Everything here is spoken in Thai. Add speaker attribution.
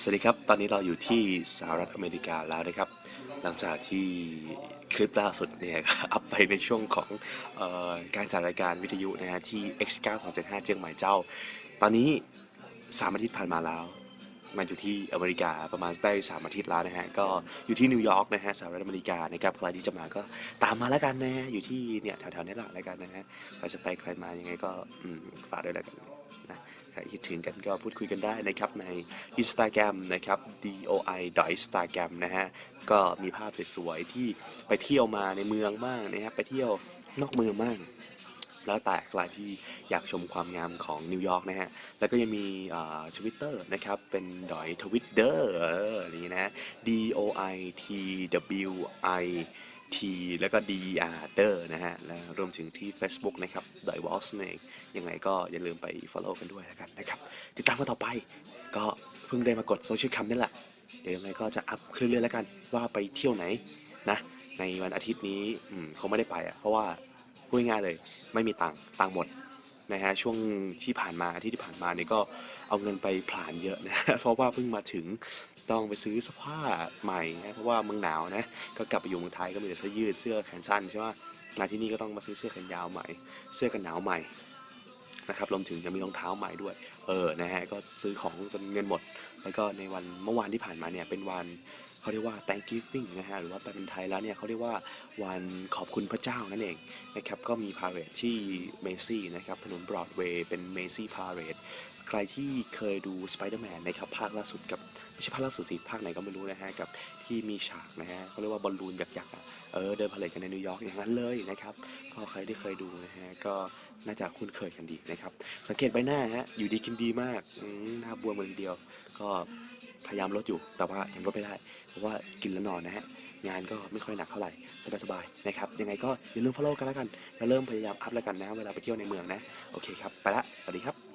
Speaker 1: สวัสดีครับ ตอนนี้เราอยู่ที่สหรัฐอเมริกาแล้วนะครับ หลังจากที่คลิปล่าสุดเนี่ยอัพไปในช่วงของออการจัดรายการวิทยุนะฮะที่ X9 275 เจียงใหม่เจ้า ตอนนี้สามอาทิตย์ผ่านมาแล้ว มาอยู่ที่อเมริกาประมาณได้สามอาทิตย์แล้วนะฮะก็อยู่ที่นิวยอร์กนะฮะสหรัฐอเมริกานะครับใครที่จะมาก็ตามมาแล้วกันนะฮะอยู่ที่เนี่ยแถวๆนี้แหละแล้วกันนะฮะใครจะไปใครมายังไงก็ฝากด้วยแล้วกันนะใครคิดถึงกันก็พูดคุยกันได้นะครับใน Instagram นะครับ doi instagram นะฮะก็มีภาพสวยๆที่ไปเที่ยวมาในเมืองบ้างนะครับไปเที่ยวนอกเมืองบ้าง แล้วแต่ใครที่อยากชมความงามของนิวยอร์กนะฮะ แล้วก็ยังมีทวิตเตอร์นะครับ เป็นดอยทวิตเดอร์อนี้นะ D O I T W I T แล้วก็ D R เดอร์นะฮะ และรวมถึงที่ Facebook นะครับดอยวอลส์เองยังไงก็อย่าลืมไป follow กันด้วยแล้วกันนะครับ ติดตามกันต่อไป ก็เพิ่งได้มากดโซเชียลคัมนี่แหละ เดี๋ยวยังไงก็จะอัพคลื่นเรื่อยๆแล้วกัน ว่าไปเที่ยวไหนนะ ในวันอาทิตย์นี้อืมคงไม่ได้ไปอะเพราะว่า พูดง่ายเลย ไม่มีตังค์ตังค์หมดนะฮะช่วงที่ผ่านมาที่ที่ผ่านมาเนี่ยก็เอาเงินไปผลาญเยอะนะเพราะว่าเพิ่งมาถึงต้องไปซื้อเสื้อผ้าใหม่นะเพราะว่าเมืองหนาวนะก็กลับไปอยู่เมืองไทยก็มีแต่เสื้อยืดเสื้อแขนสั้นใช่ไหมมาที่นี่ก็ต้องมาซื้อเสื้อแขนยาวใหม่ เสื้อกันหนาวใหม่นะครับรวมถึงยังมีรองเท้าใหม่ด้วย เออ นะฮะ ก็ซื้อของจนเงินหมด แล้วก็ในวันเมื่อวานที่ผ่านมาเนี่ย เป็นวัน เขาเรียกว่า Thanksgiving นะฮะหรือว่าแปลเป็นไทยแล้วเนี่ยเขาเรียกว่าวันขอบคุณพระเจ้านั่นเองนะครับก็มีพาเหรดที่เมซี่นะครับถนนบรอดเวย์เป็นเมซี่พาเหรดใครที่เคยดู Spider-Man นะครับภาคล่าสุดกับไม่ใช่ภาคล่าสุดสิภาคไหนก็ไม่รู้นะฮะกับที่มีฉากนะฮะเขาเรียกว่าบอลลูนยักษ์ๆอะเออเดินพาเหรดกันในนิวยอร์กอย่างนั้นเลยนะครับก็ใครที่เคยดูนะฮะก็น่าจะคุ้นเคยกันดีนะครับสังเกตใบหน้าฮะอยู่ดีกินดีมากหน้าบวมเลยทีเดียวก็ พยายามลดอยู่ แต่ว่ายังลดไม่ได้ เพราะว่ากินแล้วนอนนะฮะ งานก็ไม่ค่อยหนักเท่าไหร่ สบายๆนะครับ ยังไงก็อย่าลืม follow กันแล้วกัน จะเริ่มพยายามอัพแล้วกันนะ เวลาไปเที่ยวในเมืองนะ โอเคครับ ไปละ สวัสดีครับ